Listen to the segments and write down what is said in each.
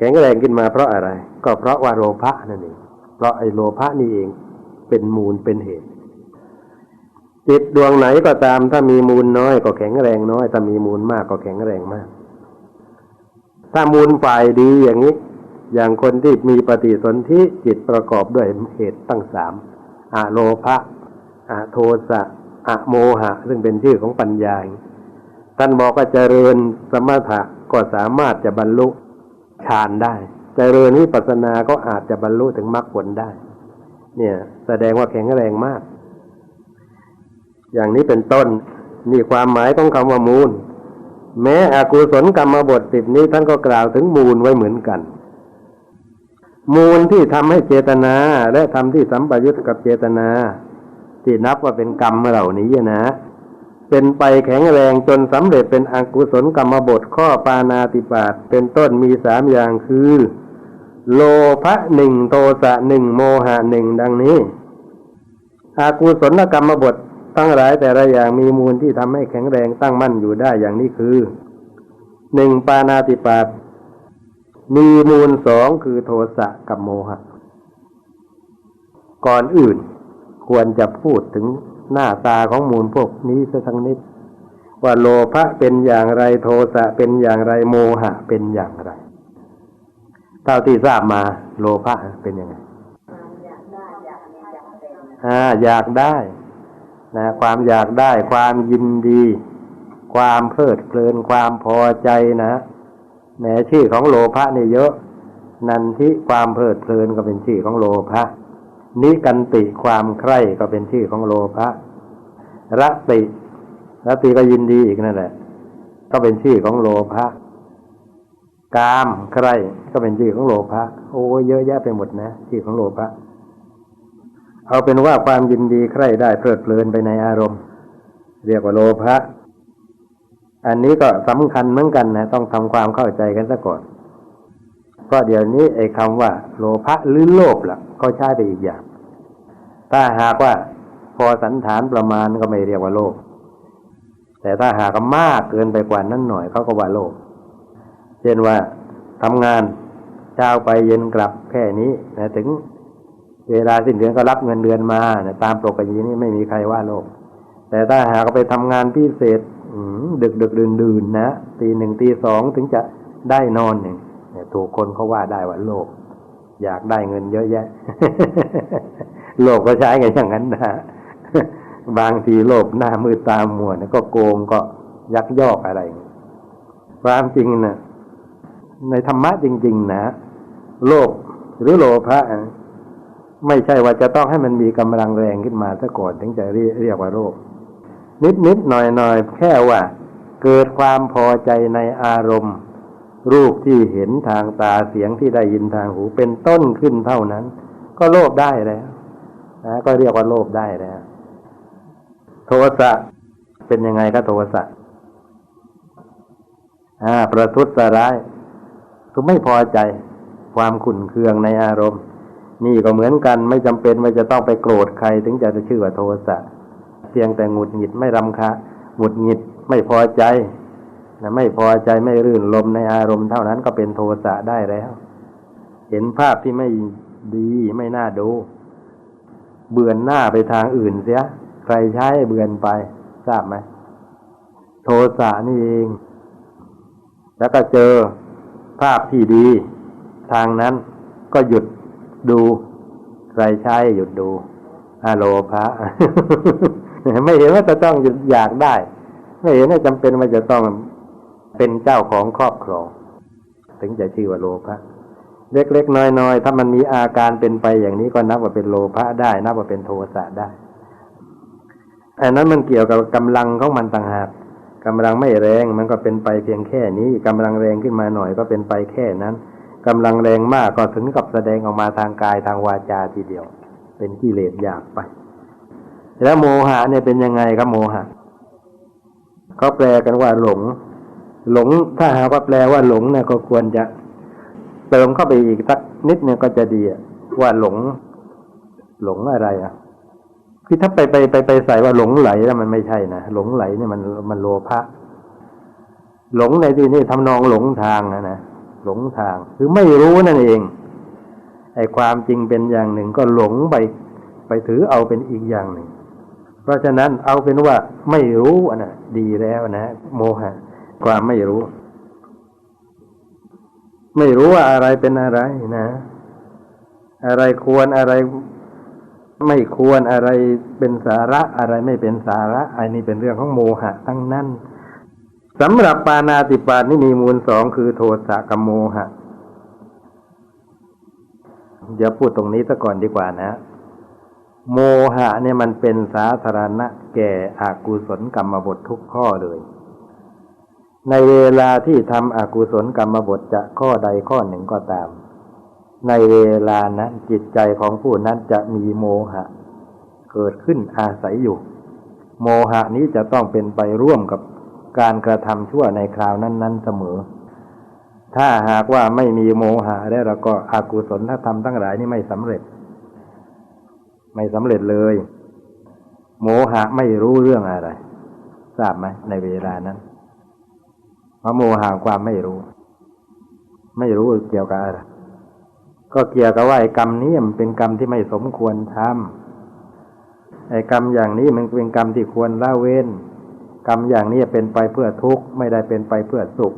แข็งแรงขึ้นมาเพราะอะไร ก็เพราะว่าโลภะนั่นเองเพราะไอ้โลภะนี่เองเป็นมูลเป็นเหตุ จิตดวงไหนก็ตามถ้ามีมูลน้อยก็แข็งแรงน้อย ถ้ามีมูลมากก็แข็งแรงมาก ถ้ามูลฝ่ายดีอย่างนี้ อย่างคนที่มีปฏิสนธิจิตประกอบด้วยเหตุตั้งสามอะโลภะอะโทสะอะโมหะ ซึ่งเป็นชื่อของปัญญาท่านบอกว่าเจริญสมถะก็สามารถจะบรรลุ ฌานได้เจริญวิปัสสนาก็อาจจะบรรลุถึงมรรคผลได้ เนี่ย แสดงว่าแข็งแรงมาก อย่างนี้เป็นต้นนี่ความหมายของคำว่ามูล แม้อกุศลกรรมบทสิบนี้ท่านก็กล่าวถึงมูลไว้เหมือนกัน มูลที่ทำให้เจตนา และทำที่สัมปยุตกับเจตนา ที่นับว่าเป็นกรรมเหล่านี้นะ เป็นไปแข็งแรงจนสำเร็จเป็นอกุศลกรรมบทข้อปานาติบาตเป็นต้นมีสามอย่างคือ โลภะหนึ่งโทสะหนึ่งโมหะหนึ่งดังนี้ อากุศลกรรมบทตั้งหลายแต่ละอย่างมีมูลที่ทำให้แข็งแรงตั้งมั่นอยู่ได้อย่างนี้คือหนึ่งปานาติปาตมีมูลสองคือโทสะกับโมหะ ก่อนอื่นควรจะพูดถึง หน้าตาของมูลพวกนี้สักทั้งนิด ว่าโลภะเป็นอย่างไรโทสะเป็นอย่างไรโมหะเป็นอย่างไรเท่าที่ทราบมา โลภะเป็นยังไงอ่าอยากได้นะความอยากได้ความยินดี ความเพลิดเพลินความพอใจนะแม้ชื่อของโลภะนี่เยอะ นันทิความเพลิดเพลินก็เป็นชื่อของโลภะ นิกันติความใคร่ก็เป็นชื่อของโลภะรติรติก็ยินดีอีกนั่นแหละ ก็เป็นชื่อของโลภะกามใคร่ก็เป็นชื่อของโลภะโอ้เยอะแยะไปหมดนะชื่อของโลภะเอาเป็นว่าความยินดีใคร่ได้เพลิดเพลินไปในอารมณ์ เรียกว่าโลภะอันนี้ก็สำคัญเหมือนกันนะต้องทำความเข้าใจกันซะก่อนเพราะเดี๋ยวนี้ไอ้คำว่า โลภะหรือโลภล่ะเขาใช้ไปอีกอย่าง ถ้าหากว่าพอสันฐานประมาณก็ไม่เรียกว่าโลภแต่ถ้าหากมากเกินไปกว่านั้นหน่อยเขาก็ว่าโลภเช่นว่าทำงานเช้าไปเย็นกลับแค่นี้นะถึงเวลาสิ้นเดือนก็รับเงินเดือนมานี่ยตามปกตินี่ไม่มีใครว่าโลก แต่ถ้าหากไปทำงานพิเศษดึกดึกดื่นดื่นนะตีหนึ่งตีสองถึงจะได้นอนเนี่ยถูกคนเขาว่าได้ว่าโลก อยากได้เงินเยอะแยะ โลกก็ใช้ไงอย่างนั้นนะบางทีโลภหน้ามือตามัวนก็โกงก็ยักยอกอะไร ความจริงนะในธรรมะจริง ๆ นะโลภหรือโลภะไม่ใช่ว่าจะต้องให้มันมีกำลังแรงขึ้นมาซะก่อนถึงจะเรียกว่าโรคนิดนิดหน่อยหน่อยแค่ว่า เกิดความพอใจในอารมณ์ รูปที่เห็นทางตาเสียงที่ได้ยินทางหูเป็นต้นขึ้นเท่านั้น ก็โลภได้แล้ว นะก็เรียกว่าโลภได้แล้วโทสะเป็นยังไงก็โทสะอ่า ประทุษร้ายคือไม่พอใจความขุ่นเคืองในอารมณ์ นี่ก็เหมือนกันไม่จำเป็นว่าจะต้องไปโกรธใคร ถึงจะจะชื่อว่าโทสะเพียงแต่หงุดหงิดไม่รำคาหงุดหงิดไม่พอใจนะไม่พอใจไม่รื่นลมในอารมณ์เท่านั้นก็เป็นโทสะได้แล้ว เห็นภาพที่ไม่ดีไม่น่าดู เบือนหน้าไปทางอื่นเสีย ใครใช้เบือนไป ทราบไหมโทสะนี่เอง แล้วก็เจอภาพที่ดี ทางนั้นก็หยุดดู ใครใช้หยุดดูอาโลภะไม่เห็นว่าจะต้องอยากได้ ไม่เห็นว่าจำเป็นว่าจะต้องเป็นเจ้าของครอบครอง ถึงจะชื่อว่าโลภะ เล็กๆน้อยๆถ้ามันมีอาการเป็นไปอย่างนี้ก็นับว่าเป็นโลภะได้ นับว่าเป็นโทสะได้อันนั้นมันเกี่ยวกับกำลังของมันต่างหากกำลังไม่แรงมันก็เป็นไปเพียงแค่นี้กำลังแรงขึ้นมาหน่อยก็เป็นไปแค่นั้นกำลังแรงมากก็ถึงกับแสดงออกมาทางกายทางวาจาทีเดียว เป็นกิเลสอยากไป แล้วโมหะเนี่ยเป็นยังไงครับโมหะเขาแปลกันว่าหลง หลงถ้าหากว่าแปลว่าหลงเนี่ยก็ควรจะ เติมเข้าไปอีกสักนิดเนี่ยก็จะดีว่าหลง หลงอะไรอะคือถ้าไปไปไปไปใส่ว่าหลงไหลแล้วมันไม่ใช่นะหลงไหลเนี่ยมันมันโลภะหลงในที่นี้ทำนองหลงทางนะนะหลงทางคือไม่รู้นั่นเองไอ้ความจริงเป็นอย่างหนึ่งก็หลงไปไปถือเอาเป็นอีกอย่างหนึ่ง เพราะฉะนั้นเอาเป็นว่าไม่รู้อะนะดีแล้วนะ โมหะ ความไม่รู้ ไม่รู้ว่าอะไรเป็นอะไรนะ อะไรควรอะไรไม่ควรอะไรเป็นสาระอะไรไม่เป็นสาระอันนี้เป็นเรื่องของโมหะทั้งนั้นสำหรับปานาติปาตนี่มีมูลสองคือโทสะกับโมหะเดี๋ยวพูดตรงนี้ซะก่อนดีกว่านะ โมหะเนี่ยมันเป็นสาธารณะแก่อากุศลกรรมบททุกข้อเลย ในเวลาที่ทำอกุศลกรรมบทจะข้อใดข้อหนึ่งก็ตาม ในเวลานั้นจิตใจของผู้นั้นจะมีโมหะ เกิดขึ้นอาศัยอยู่ โมหะนี้จะต้องเป็นไปร่วมกับการกระทำชั่วในคราวนั้น ๆ เสมอ ถ้าหากว่าไม่มีโมหะแล้วเราก็อากุศลถ้าทำทั้งหลายนี่ไม่สำเร็จ ไม่สำเร็จเลย โมหะไม่รู้เรื่องอะไร ทราบไหมในเวลานั้น เพราะโมหะความไม่รู้ ไม่รู้เกี่ยวกับอะไรก็เกี่ยวกับว่าไอ้กรรมนี้มันเป็นกรรมที่ไม่สมควรทำไอ้กรรมอย่างนี้มันเป็นกรรมที่ควรละเว้น กรรมอย่างนี้เป็นไปเพื่อทุกข์ไม่ได้เป็นไปเพื่อสุข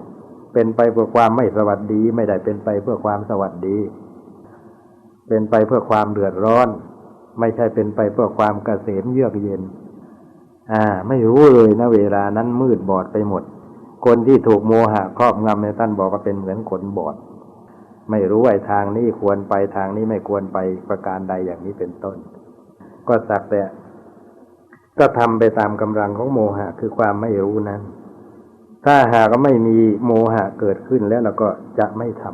เป็นไปเพื่อความไม่สวัสดี ไม่ได้เป็นไปเพื่อความสวัสดี เป็นไปเพื่อความเดือดร้อน ไม่ใช่เป็นไปเพื่อความเกษมเยือกเย็น อ่า ไม่รู้เลยนะเวลานั้นมืดบอดไปหมด คนที่ถูกโมหะครอบงำในท่านบอกว่าเป็นเหมือนคนบอด ไม่รู้ว่าทางนี้ควรไปทางนี้ไม่ควรไปประการใดอย่างนี้เป็นต้น ก็สักแต่ ก็ทำไปตามกำลังของโมหะคือความไม่รู้นั้น ถ้าหากไม่มีโมหะเกิดขึ้นแล้วเราก็จะไม่ท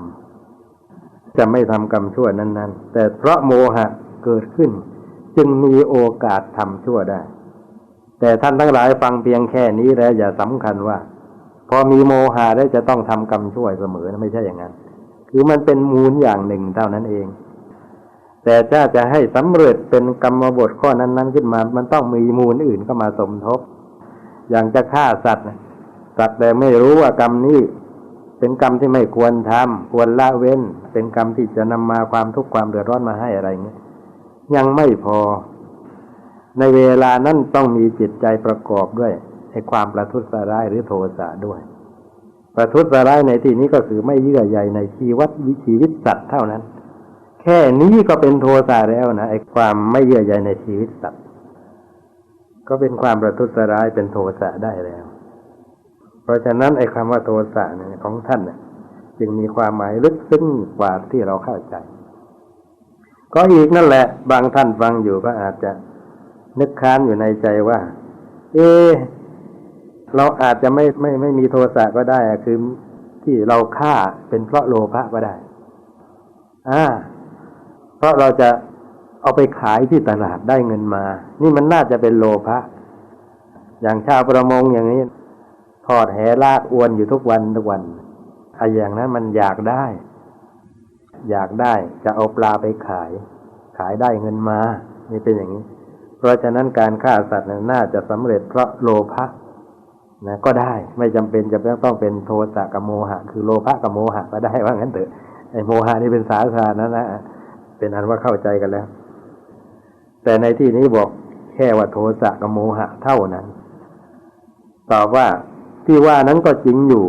ำจะไม่ทำกรรมชั่วนั้น ๆ แต่เพราะโมหะเกิดขึ้น จึงมีโอกาสทำชั่วได้ แต่ท่านทั้งหลายฟังเพียงแค่นี้แล้วอย่าสำคัญว่า พอมีโมหะแล้จะต้องทำกรรมชั่วเสมอไม่ใช่อย่างนั้น คือมันเป็นมูลอย่างหนึ่งเท่านั้นเอง แต่ถ้าจะให้สำเร็จเป็นกรรมบทข้อนั้นๆขึ้นมา มันต้องมีมูลอื่นเข้ามาสมทบ อย่างจะฆ่าสัตว์สัตว์แต่ไม่รู้ว่ากรรมนี้เป็นกรรมที่ไม่ควรทำควรละเว้น เป็นกรรมที่จะนำมาความทุกข์ความเดือดร้อนมาให้อะไรเงี้ยยังไม่พอ ในเวลานั้นต้องมีจิตใจประกอบด้วย ให้ความประทุษร้ายหรือโทสะด้วย ประทุษร้ายในที่นี้ก็คือไม่เยื่อใยในชีวิตวิชีวิตสัตว์เท่านั้น แค่นี้ก็เป็นโทสะแล้วนะไอ้ความไม่เยื่อใยในชีวิตสัตว์ ก็เป็นความประทุษร้ายเป็นโทสะได้แล้ว เพราะฉะนั้นไอ้คำว่าโทสะเนี่ยของท่านเนี่ยจึงมีความหมายลึกซึ้งกว่าที่เราเข้าใจ ก็อีกนั่นแหละ บางท่านฟังอยู่ก็อาจจะนึกค้านอยู่ในใจว่า เอ เราอาจจะไม่ไม่ไม่มีโทสะก็ได้คือที่เราฆ่าเป็นเพราะโลภะก็ได้ อ่า เพราะเราจะเอาไปขายที่ตลาดได้เงินมา นี่มันน่าจะเป็นโลภะอย่างชาวประมงอย่างนี้ทอดแหลากอวนอยู่ทุกวันทุกวันไอ้อย่างนั้นมันอยากได้ อยากได้จะเอาปลาไปขาย ขายได้เงินมา นี่เป็นอย่างนี้ เพราะฉะนั้นการฆ่าสัตว์น่าจะสำเร็จเพราะโลภะ นะก็ได้ไม่จำเป็นจะต้องเป็นโทสะกับโมหะ คือโลภะกับโมหะก็ได้ว่างั้นเถอะไอ้โมหะนี่เป็นสาธารณะนะเป็นอันว่าเข้าใจกันแล้ว แต่ในที่นี้บอกแค่ว่าโทสะกับโมหะเท่านั้น ตอบว่าที่ว่านั้นก็จริงอยู่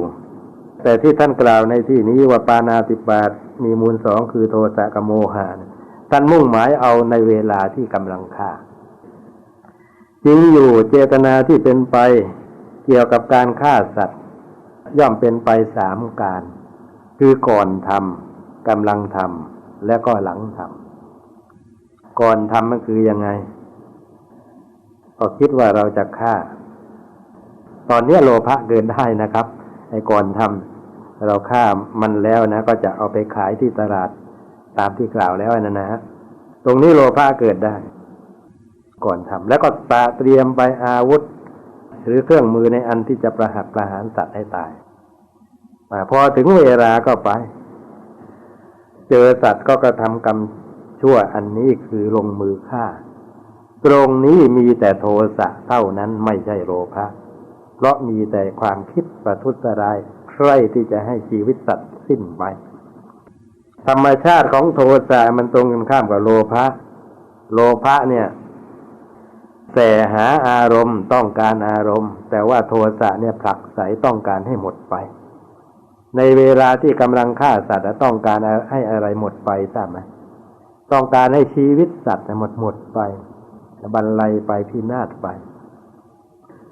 แต่ที่ท่านกล่าวในที่นี้ว่าปานาติปาตมีมูลสองคือโทสะกับโมหะท่านมุ่งหมายเอาในเวลาที่กำลังฆ่าจริงอยู่เจตนาที่เป็นไป เกี่ยวกับการฆ่าสัตว์ ย่อมเป็นไปสามการ คือก่อนทำกำลังทำแล้วก็หลังทำก่อนทำมันคือยังไง ก็คิดว่าเราจะฆ่า ตอนนี้โลภะเกินได้นะครับไอ้ก่อนทำเราฆ่ามันแล้วนะ ก็จะเอาไปขายที่ตลาดตามที่กล่าวแล้วนะนะฮะตรงนี้โลภะเกิดได้ ก่อนทำแล้วก็ตาเตรียมไปอาวุธ รือเครื่องมือในอันที่จะประหัตประหารสัตว์ให้ตายพอถึงเวลาก็ไป เจอสัตว์ก็กระทำกรรมชั่วอันนี้คือลงมือฆ่า ตรงนี้มีแต่โทสะเท่านั้นไม่ใช่โลภะเพราะมีแต่ความคิดประทุษร้ายใครใคร่ที่จะให้ชีวิตสัตว์สิ้นไปธรรมชาติของโทสะมันตรงกันข้ามกับโลภะโลภะเนี่ย แสหาอารมณ์ต้องการอารมณ์ แต่ว่าโทสะเนี่ยผลักไสต้องการให้หมดไป ในเวลาที่กำลังฆ่าสัตว์ต้องการให้อะไรหมดไปทราบไหมต้องการให้ชีวิตสัตว์หมดหมดไปบรรลัยไปพินาศไป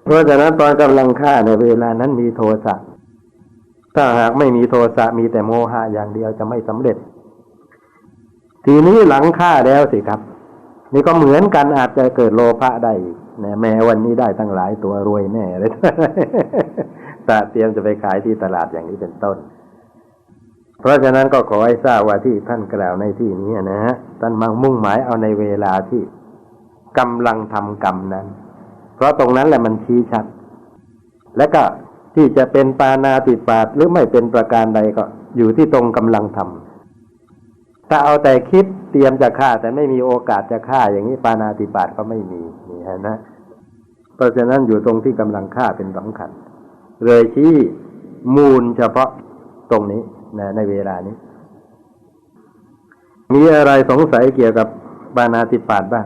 เพราะฉะนั้นตอนกำลังฆ่าในเวลานั้นมีโทสะถ้าหากไม่มีโทสะมีแต่โมหะอย่างเดียวจะไม่สำเร็จ ทีนี้หลังฆ่าแล้วสิครับ นี่ก็เหมือนกันอาจจะเกิดโลภะได้นะแม้วันนี้ได้ตั้งหลายตัวรวยแน่เลยแต่เตรียมจะไปขายที่ตลาดอย่างนี้เป็นต้น เพราะฉะนั้นก็ขอให้ทราบว่าที่ท่านกล่าวในที่นี้นะฮะท่านมังมุ่งหมายเอาในเวลาที่กำลังทำกรรมนั้น เพราะตรงนั้นแหละมันชี้ชัด และก็ที่จะเป็นปานาติปาตหรือไม่เป็นประการใดก็อยู่ที่ตรงกำลังทำ ถ้าเอาแต่คิดเตรียมจะฆ่า แต่ไม่มีโอกาสจะฆ่าอย่างนี้ปานาติปาตก็ไม่มีนี่ฮะนะเพราะฉะนั้นอยู่ตรงที่กำลังฆ่าเป็นสำคัญ เลยชี้มูลเฉพาะตรงนี้นะในเวลานี้ มีอะไรสงสัยเกี่ยวกับปานาติปาตบ้าง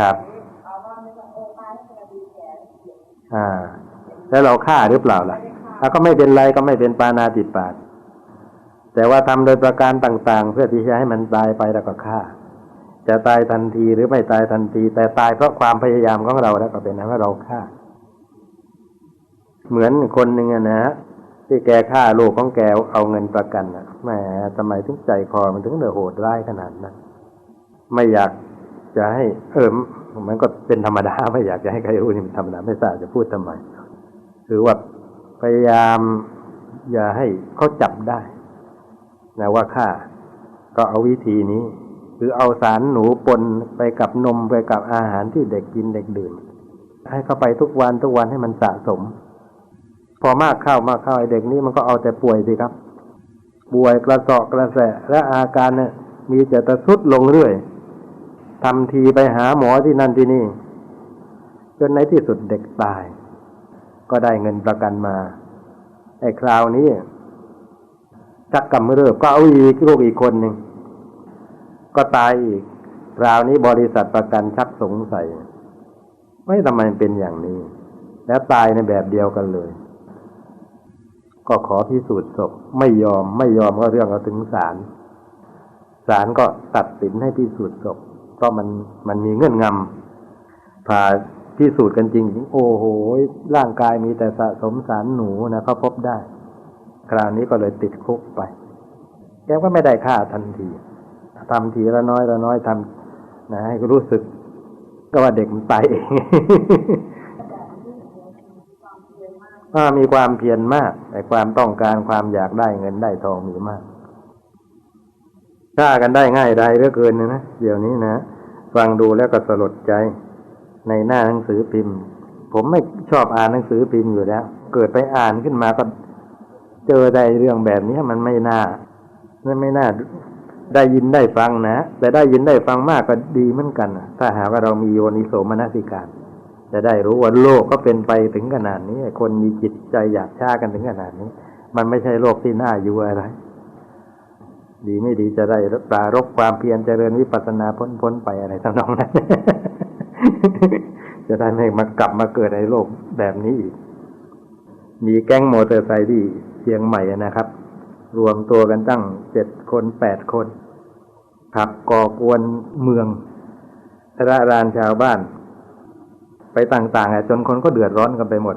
ครับอ่า แล้วเราฆ่าหรือเปล่าล่ะถ้าก็ไม่เป็นไรก็ไม่เป็นปานาติปาต แต่ว่าทำโดยประการต่างๆ เพื่อที่จะให้มันตายไปแล้วก็ฆ่า จะตายทันทีหรือไม่ตายทันที แต่ตายเพราะความพยายามของเราแล้วก็เป็นนั้นว่าเราฆ่า เหมือนคนหนึ่งนะฮะที่แกฆ่าลูกของแกเอาเงินประกันอะแหมทำไมถึงใจคอมันถึงเดือดโหดร้ายขนาดนั้นไม่อยากจะให้เออมันก็เป็นธรรมดาไม่อยากจะให้ใครรู้นี่เป็นธรรมดาไม่ทราบจะพูดทำไมคือว่าพยายามอย่าให้เขาจับได้ นะว่าฆ่า ก็เอาวิธีนี้ คือเอาสารหนูปนไปกับนมไปกับอาหารที่เด็กกินเด็กดื่ม ให้เข้าไปทุกวันทุกวันให้มันสะสม พอมากเข้ามากเข้าไอเด็กนี้มันก็เอาแต่ป่วยสิครับป่วยกระเสาะกระแสะและอาการเนี่ยมีแต่ตะสุดลงเรื่อยทำทีไปหาหมอที่นั่นที่นี่ จนในที่สุดเด็กตาย ก็ได้เงินประกันมาไอ้คราวนี้ ชักกำเริบก็เอาอีกลูกอีกคนหนึ่งก็ตายอีกคราวนี้บริษัทประกันชักสงสัยไม่ทำไมเป็นอย่างนี้ แล้วตายในแบบเดียวกันเลย ก็ขอพิสูจน์ศพไม่ยอมไม่ยอมก็เรื่องก็ถึงศาลศาลก็ตัดสินให้พิสูจน์ศพราะมันมันมีเงื่อนงำผ่าพิสูจน์กันจริง โอ้โหร่างกายมีแต่สะสมสารหนูนะเขาพบได้ คราวนี้ก็เลยติดคุกไป แกก็ไม่ได้ค่าทันทีทำทีละน้อยละน้อยทำนะให้รู้สึก ก็ว่าเด็กมันตายเองมีความเพียรมากแต่ความต้องการความอยากได้เงินได้ทองมีมากฆ่ากันได้ง่ายได้เหลือเกินนะเดี๋ยวนี้นะฟังดูแล้วก็สลดใจในหน้าหนังสือพิมพ์ ผมไม่ชอบอ่านหนังสือพิมพ์อยู่แล้ว เกิดไปอ่านขึ้นมาก็ เจอได้เรื่องแบบนี้มันไม่น่ามันไม่น่าได้ยินได้ฟังนะแต่ได้ยินได้ฟังมากก็ดีเหมือนกันถ้าหากว่าเรามีโยนิโสมนสิการ จะได้รู้ว่าโลกก็เป็นไปถึงขนาดนี้ คนมีจิตใจอยากชากันถึงขนาดนี้ มันไม่ใช่โลกที่น่าอยู่อะไร ดีไม่ดีจะได้ปรารบความเพียรเจริญวิปัสนาพ้นพ้นไปอะไรทั้งนั้นจะได้ไม่มากลับมาเกิดในโลกแบบนี้อีกมีแก๊งมอเตอร์ไซค์ที่ เชียงใหม่นะครับ รวมตัวกันตั้งเจ็ดคนแปดคนขับก่อกวนเมืองระรานชาวบ้าน ไปต่างๆจนคนก็เดือดร้อนกันไปหมด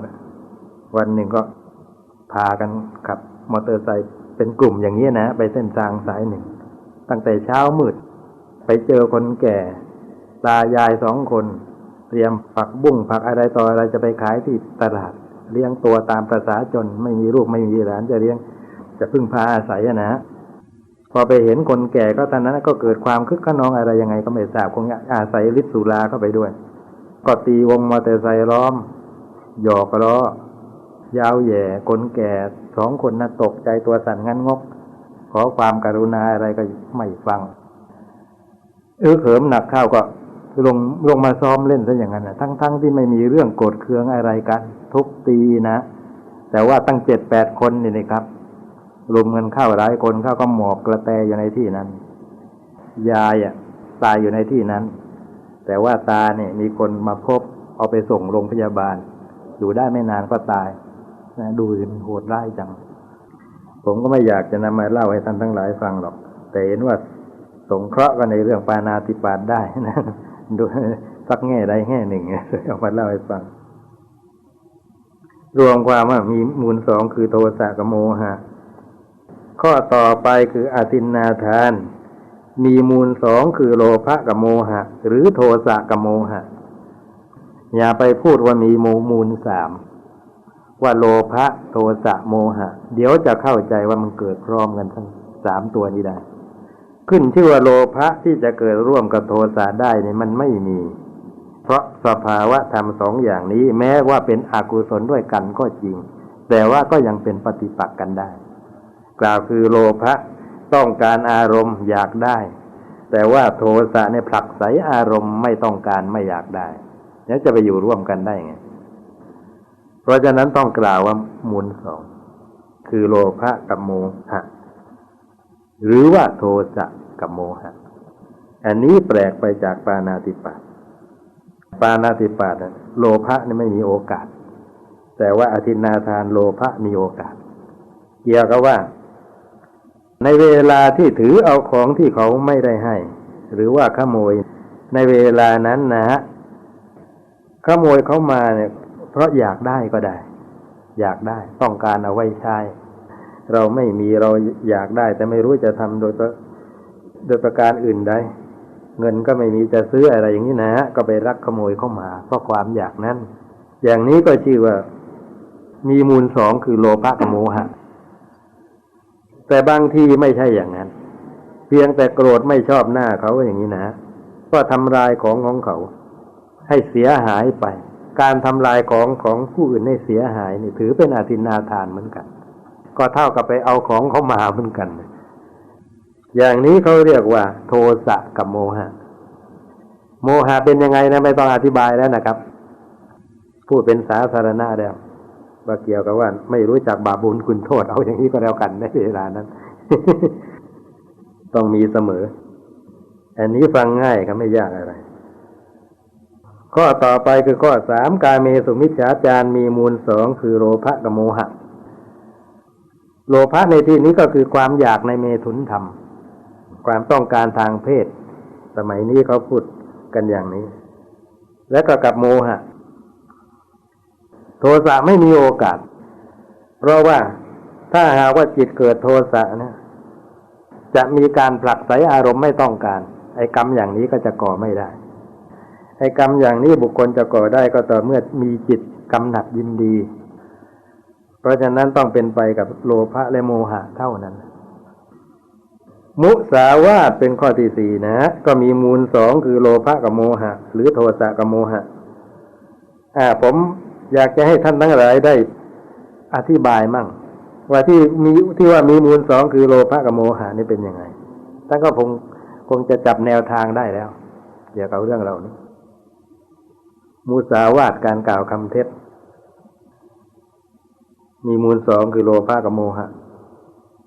วันหนึ่งก็พากันขับ มอเตอร์ไซค์เป็นกลุ่มอย่างนี้นะ ไปเส้นทางสายหนึ่ง ตั้งแต่เช้ามืด ไปเจอคนแก่ ตายายสองคน เตรียมผักบุ้งผักอะไรต่ออะไรจะไปขายที่ตลาด เลี้ยงตัวตามประษาจนไม่มีลูกไม่มีหลานจะเลี้ยง จะพึ่งพาอาศัยนะพอไปเห็นคนแก่ก็ตอนนั้นก็เกิดความคึกขนองอะไรยังไงก็ไม่ทราบคงอาศัยฤทธิ์สุราเข้าไปด้วย ก็ตีวงมอเตอร์ไซค์ล้อม หยอกล้อยาวแย่คนแก่สองคนนะ่ะตกใจตัวสั่นงันงก ขอความการุณาอะไรก็ไม่ฟังเออเขิมหนักข้าวก็ลงลงมาซ้อมเล่นซะอย่างนั้นนะทั้งๆทที่ไม่มีเรื่องโกรธเคืองอะไรกัน ทุบตีนะ แต่ว่าตั้งเจ็ดแปดคนนี่นะครับรวมเงินเข้าหลายคนเข้าก็หมอบกระแตอยู่ในที่นั้น ยายอะตายอยู่ในที่นั้น แต่ว่าตาเนี่ย มีคนมาพบเอาไปส่งโรงพยาบาล อยู่ได้ไม่นานก็ตายนะดูสิมันโหดร้ายจัง ผมก็ไม่อยากจะนำมาเล่าให้ท่านทั้งหลายฟังหรอก แต่เห็นว่าสงเคราะห์กันในเรื่องปานาติปาตได้นะดูสักแง่ใดแง่หนึ่งเอามาเล่าให้ฟัง รวมความว่ามีมูลสองคือโทสะกับโมหะ ข้อต่อไปคืออตินนาทาน มีมูลสองคือโลภะกับโมหะ หรือโทสะกับโมหะ อย่าไปพูดว่ามีโมมูลสามว่าโลภะโทสะโมหะ เดี๋ยวจะเข้าใจว่ามันเกิดพร้อมกันทั้งสามตัวนี้ได้ ขึ้นชื่อว่าโลภะที่จะเกิดร่วมกับโทสะได้นี่มันไม่มี เพราะสภาวะธรรมสองอย่างนี้ แม้ว่าเป็นอกุศลด้วยกันก็จริง แต่ว่าก็ยังเป็นปฏิปักษ์กันได้ กล่าวคือโลภะต้องการอารมณ์อยากได้ แต่ว่าโทสะในผลักไสอารมณ์ไม่ต้องการไม่อยากได้แล้วจะไปอยู่ร่วมกันได้ไง เพราะฉะนั้นต้องกล่าวว่ามูลสองคือโลภะกับโมหะ หรือว่าโทสะกับโมหะ อันนี้แปลกไปจากปานาติปาต ปานาติปาตโลภะนี่ไม่มีโอกาส แต่ว่าอธินาทานโลภะมีโอกาส เกี่ยวกับว่า ในเวลาที่ถือเอาของที่เขาไม่ได้ให้ หรือว่าขโมยในเวลานั้นนะฮะขโมยเขามาเนี่ย เพราะอยากได้ก็ได้ อยากได้ต้องการเอาไว้ใช้เราไม่มีเราอยากได้ แต่ไม่รู้จะทำโดยโดยประการอื่นใด เงินก็ไม่มีจะซื้ออะไรอย่างนี้นะ ก็ไปรักขโมยเข้ามาเพราะความอยากนั้น อย่างนี้ก็ชื่อว่า มีมูลสองคือโลภะกับโมหะ แต่บางทีไม่ใช่อย่างนั้น เพียงแต่โกรธไม่ชอบหน้าเขาอย่างนี้นะ ก็ทำลายของของเขา ให้เสียหายไป การทำลายของของผู้อื่นให้เสียหายนี่ถือเป็นอาทินนาทานเหมือนกัน ก็เท่ากับไปเอาของเขามาเหมือนกัน อย่างนี้เขาเรียกว่า โทสะกับโมหะ โมหะเป็นยังไงนะไม่ต้องอธิบายแล้วนะครับ พูดเป็นสาธารณะแล้วว่าเกี่ยวกับว่า ไม่รู้จักบาปบุญคุณโทษเอาอย่างนี้ก็แล้วกันในเวลานั้น ต้องมีเสมอ อันนี้ฟังง่ายครับไม่ยากอะไร ข้อต่อไปคือข้อสามกาเมสุมิจฉาจารมีมูลสองคือโลภะกับโมหะ โลภะในที่นี้ก็คือความอยากในเมถุนธรรม ความต้องการทางเพศ สมัยนี้เขาพูดกันอย่างนี้ และก็กับโมหะ โทสะไม่มีโอกาส เพราะว่าถ้าหากว่าจิตเกิดโทสะเนี่ยจะมีการผลักไสอารมณ์ไม่ต้องการ ไอ้กรรมอย่างนี้ก็จะก่อไม่ได้ ไอ้กรรมอย่างนี้บุคคลจะก่อได้ก็ต่อเมื่อมีจิตกำหนัดยินดี เพราะฉะนั้นต้องเป็นไปกับโลภะและโมหะเท่านั้น มุสาวาทเป็นข้อที่สี่นะ ก็มีมูลสองคือโลภะกับโมหะ หรือโทสะกับโมหะ อ่า ผมอยากจะให้ท่านทั้งหลายได้อธิบายมั่ง ว่าที่มีที่ว่ามีมูลสองคือโลภะกับโมหะนี่เป็นยังไงท่านก็คงคงจะจับแนวทางได้แล้วเกี่ยวกับเรื่องเรานี้มูสาวาทการกล่าวคำเท็จ มีมูลสองคือโลภะกับโมหะ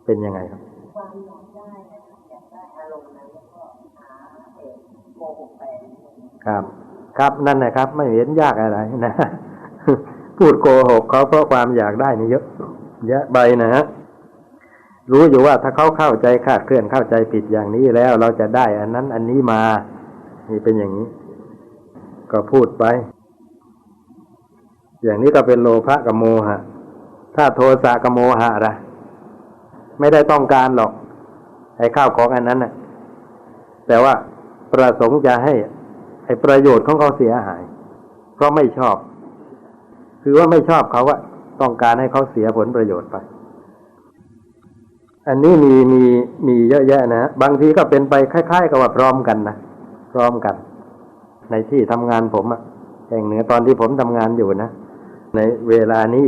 เป็นยังไงครับ ความอยากได้นะคะอยากได้อารมณ์นั้นแล้วก็หาเหตุโกหกไป ครับ ครับนั่นนะครับ ไม่เห็นยากอะไรนะพูดโกหกเขาเพราะความอยากได้นี่เยอะเยอะใบนะฮะรู้อยู่ว่าถ้าเขาเข้าใจคาดเคลื่อนเข้าใจผิดอย่างนี้แล้ว เราจะได้ อันนั้น อันนี้มานี่เป็นอย่างนี้ ก็พูดไป อย่างนี้ก็เป็นโลภะกับโมหะ ถ้าโทสะกับโมหะล่ะไม่ได้ต้องการหรอกไอ้ข้าวของอันนั้นน่ะ แต่ว่าประสงค์จะให้ ไอ้ประโยชน์ของเขาเสียหาย เพราะไม่ชอบ คือว่าไม่ชอบเขาว่าต้องการให้เขาเสียผลประโยชน์ไป อันนี้มีมีมีเยอะแยะนะบางทีก็เป็นไปคล้าย ๆ กับว่าพร้อมกันนะพร้อมกัน ในที่ทำงานผมอะแห่งเหนือตอนที่ผมทำงานอยู่นะในเวลานี้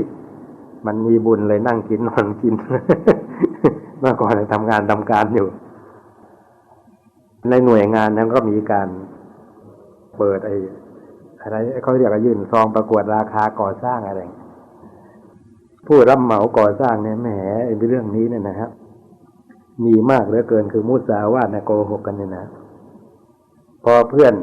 มันมีบุญเลยนั่งกินนอนกินเมื่อก่อนทำงานทำการอยู่ ในหน่วยงานนั้นก็มีการ เปิดไอ้อะไรเขาเรียกว่ายื่นซองประกวดราคาก่อสร้างอะไรผู้รับเหมาก่อสร้างเนี่ยแหมเรื่องนี้เนี่ยนะครับ มีมากเหลือเกินคือมุสาวาทนะโกหกกันเนี่ยนะพอเพื่อน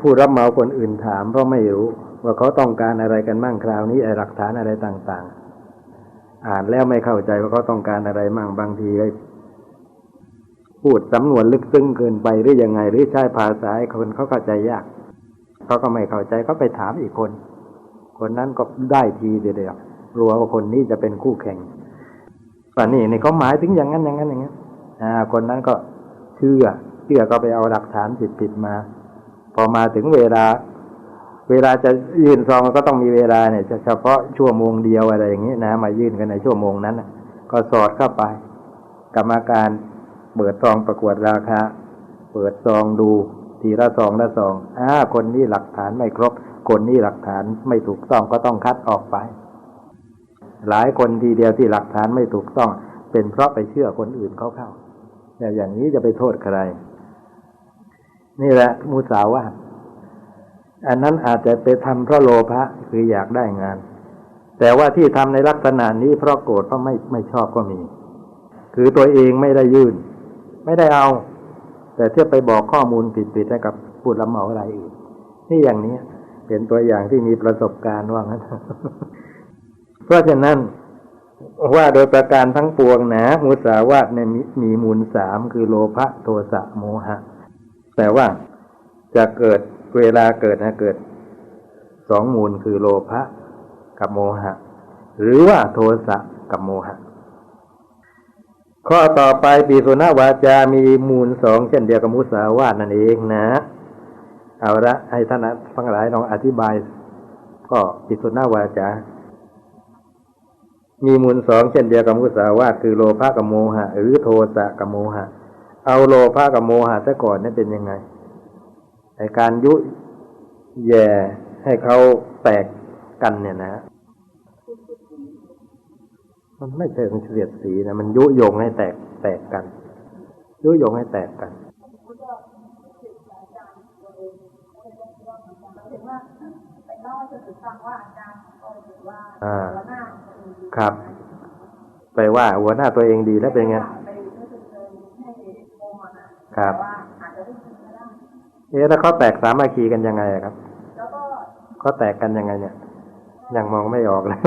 ผู้รับเหมาคนอื่นถามเพราะไม่รู้ ว่าเขาต้องการอะไรกันมั่งคราวนี้ไอ้หลักฐานอะไรต่าง ๆ อ่านแล้วไม่เข้าใจว่าเขาต้องการอะไรมั่งบางทีไอ้ พูดสำนวนลึกซึ้งเกินไปหรือยังไง หรือใช้ภาษาคนเขาเข้าใจยากเขาก็ไม่เข้าใจเขาไปถามอีกคน คนนั้นก็ได้ทีเดียวกลัวว่าคนนี้จะเป็นคู่แข่งป่านนี้นี่เขาหมายถึงอย่างนั้นอย่างนั้นอย่างนั้นอ่า คนนั้นก็เชื่อเชื่อก็ไปเอาหลักฐานผิดๆมา พอมาถึงเวลา เวลาจะยื่นซองก็ต้องมีเวลาเนี่ยเฉพาะชั่วโมงเดียวอะไรอย่างนี้นะมายื่นกันในชั่วโมงนั้นก็สอดเข้าไป กรรมการ เปิดซองประกวดราคา เปิดซองดูทีละซองละซองอ่าคนนี้หลักฐานไม่ครบ คนนี้หลักฐานไม่ถูกต้องก็ต้องคัดออกไป หลายคนทีเดียวที่หลักฐานไม่ถูกต้อง เป็นเพราะไปเชื่อคนอื่นเขาเข้าแต่อย่างนี้จะไปโทษใคร นี่แหละมุสาวาทอันนั้นอาจจะไปทำเพราะโลภะคืออยากได้งาน แต่ว่าที่ทำในลักษณะนี้เพราะโกรธเพราะไม่ไม่ชอบก็มี คือตัวเองไม่ได้ยื่น ไม่ได้เอา แต่เที่ยวไปบอกข้อมูลผิดๆให้กับผู้รับเหมาอะไรอื่นนี่อย่างนี้เป็นตัวอย่างที่มีประสบการณ์ว่างั้นเพราะฉะนั้นว่าโดยประการทั้งปวงนะมุสาวาทเนี่ยมีมีมูลสามคือโลภะโทสะโมหะ แต่ว่าจะเกิดเวลาเกิดนะเกิดสองมูลคือโลภะกับโมหะ หรือว่าโทสะกับโมหะ ข้อต่อไปปีสุนวาจามีมูลสองเช่นเดียวกับมุสาวาทนั่นเองนะ เอาละให้ท่านฟังหลายลองอธิบาย ก็ปีสุนวาจา มีมูลสองเช่นเดียวกับมุสาวาทคือโลภะกับโมหะ หรือโทสะกับโมหะ เอาโลภะกับโมหะซะก่อนนี่เป็นยังไงในการยุแย่ให้เขาแตกกันเนี่ยนะ มันไม่เชิงเสียดสีนะมันยุยงให้แตกแตกกัน ยุยงให้แตกกันอ่าครับ ไปว่าหัวหน้าตัวเองดีแล้วเป็นไงครับเอ๊ะแล้วเขาแตกสามัคคีกันยังไงครับเขาแตกกันยังไงเนี่ยยังมองไม่ออกเลย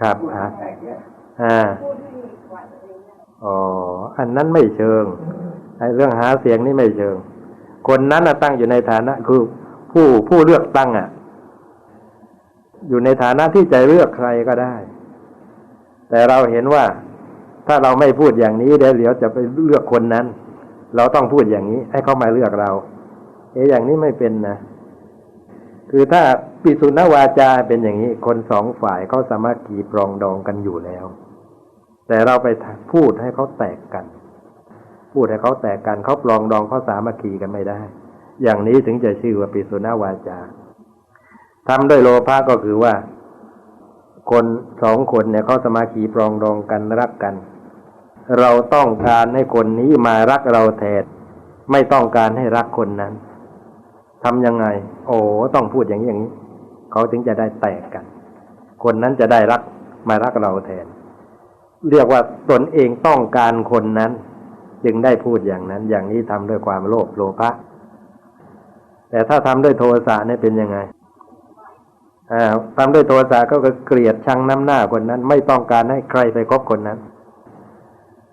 ครับอ่าอ่าอ๋ออันนั้นไม่เชิงไอ้เรื่องหาเสียงนี่ไม่เชิง คนนั้นน่ะตั้งอยู่ในฐานะ คือผู้ผู้เลือกตั้งอะ อยู่ในฐานะที่จะเลือกใครก็ได้ แต่เราเห็นว่า ถ้าเราไม่พูดอย่างนี้เดี๋ยวเดี๋ยวจะไปเลือกคนนั้น เราต้องพูดอย่างนี้ ให้เขามาเลือกเรา เอ๊ะอย่างนี้ไม่เป็นนะ คือถ้าปิสุนวาจาเป็นอย่างนี้ คนสองฝ่ายเขาสามารถกีปรองดองกันอยู่แล้ว แต่เราไปพูดให้เขาแตกกัน พูดให้เขาแตกกันเขาปรองดองเขาสามัคคีกันไม่ได้ อย่างนี้ถึงจะชื่อว่าปิสุนวาจาทำด้วยโลภะก็คือว่า คนสองคนเนี่ยเขาสมาคีปรองดองกันรักกัน เราต้องการให้คนนี้มารักเราแทนไม่ต้องการให้รักคนนั้น ทำยังไง โอ้ต้องพูดอย่างนี้อย่างนี้ เขาถึงจะได้แตกกัน คนนั้นจะได้รักมารักเราแทน เรียกว่าตนเองต้องการคนนั้น จึงได้พูดอย่างนั้น อย่างนี้ทำด้วยความโลภโลภะแต่ถ้าทำด้วยโทสะนี่เป็นยังไงอ่าทำด้วยโทสะก็คือเกลียดชังน้ำหน้าคนนั้น ไม่ต้องการให้ใครไปคบคนนั้น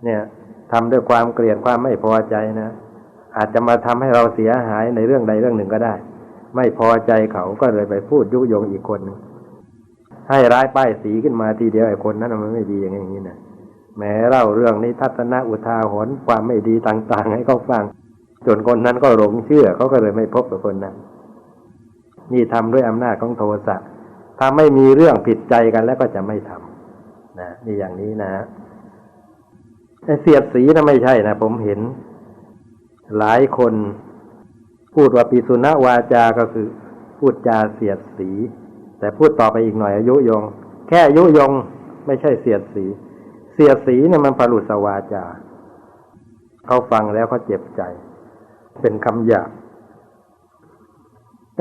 เนี่ยทำด้วยความเกลียดความไม่พอใจนะ อาจจะมาทำให้เราเสียหายในเรื่องใดเรื่องหนึ่งก็ได้ ไม่พอใจเขาก็เลยไปพูดยุยงอีกคนให้ร้ายป้ายสีขึ้นมาทีเดียวไอ้คนนั้นมันไม่ดีอย่างนี้นะแม้เล่าเรื่องนี้ทัศนะอุทาหรณ์ความไม่ดีต่างๆ ให้เขาฟัง จนคนนั้นก็หลงเชื่อเขาก็เลยไม่พบกับคนนั้น นี่ทำด้วยอำนาจของโทสะถ้าไม่มีเรื่องผิดใจกันแล้วก็จะไม่ทำนะนี่อย่างนี้นะแต่เสียดสีนะไม่ใช่นะผมเห็น หลายคนพูดว่าปีสุนวาจาก็คือพูดจาเสียดสี แต่พูดต่อไปอีกหน่อยอายุยง แค่อายุยงไม่ใช่เสียดสี เสียดสีเนี่ยมันผลุสวาจาเขาฟังแล้วเขาเจ็บใจ เป็นคำหยาบ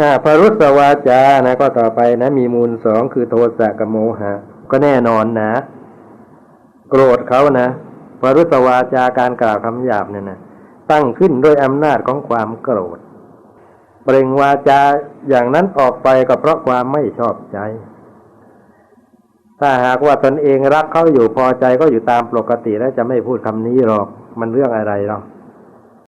อ่าพรุสวาจานะก็ต่อไปนะ มีมูลสองคือโทสะกับโมหะ ก็แน่นอนนะ โกรธเขานะพรุสวาจาการกล่าวคำหยาบเนี่ยนะ ตั้งขึ้นด้วยอำนาจของความโกรธ เปล่งวาจาอย่างนั้นออกไปก็เพราะความไม่ชอบใจ ถ้าหากว่าตนเองรักเขาอยู่พอใจก็อยู่ตามปกติแล้วจะไม่พูดคำนี้หรอก มันเรื่องอะไรหรอก